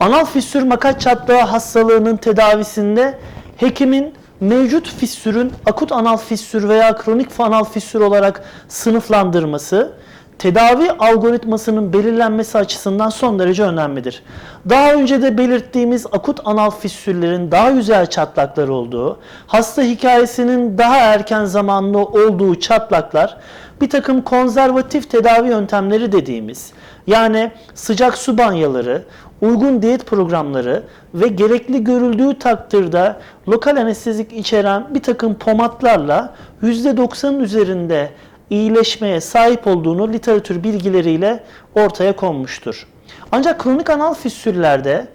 Anal fissür makat çatlağı hastalığının tedavisinde hekimin mevcut fissürün akut anal fissür veya kronik anal fissür olarak sınıflandırması, tedavi algoritmasının belirlenmesi açısından son derece önemlidir. Daha önce de belirttiğimiz akut anal fissürlerin daha yüzey çatlakları olduğu, hasta hikayesinin daha erken zamanlı olduğu çatlaklar bir takım konservatif tedavi yöntemleri dediğimiz yani sıcak su banyaları, uygun diyet programları ve gerekli görüldüğü takdirde lokal anestezik içeren bir takım pomatlarla %90'ın üzerinde iyileşmeye sahip olduğunu literatür bilgileriyle ortaya konmuştur. Ancak kronik anal fissüllerde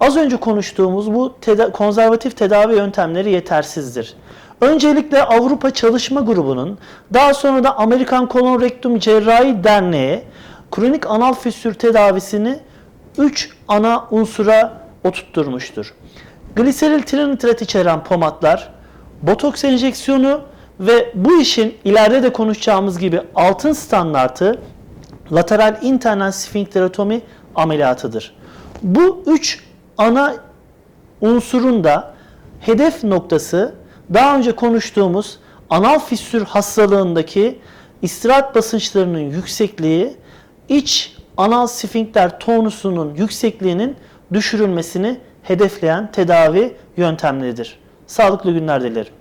az önce konuştuğumuz bu teda- konservatif tedavi yöntemleri yetersizdir. Öncelikle Avrupa Çalışma Grubu'nun daha sonra da Amerikan Kolon Rektum Cerrahi Derneği kronik anal fissür tedavisini 3 ana unsura oturtturmuştur. Gliseril trinitrat içeren pomatlar, botoks enjeksiyonu ve bu işin ileride de konuşacağımız gibi altın standartı lateral internal sfinkterotomi ameliyatıdır. Bu üç ana unsurun da hedef noktası daha önce konuştuğumuz anal fissür hastalığındaki istirahat basınçlarının yüksekliği, iç anal sfinkter tonusunun yüksekliğinin düşürülmesini hedefleyen tedavi yöntemleridir. Sağlıklı günler dilerim.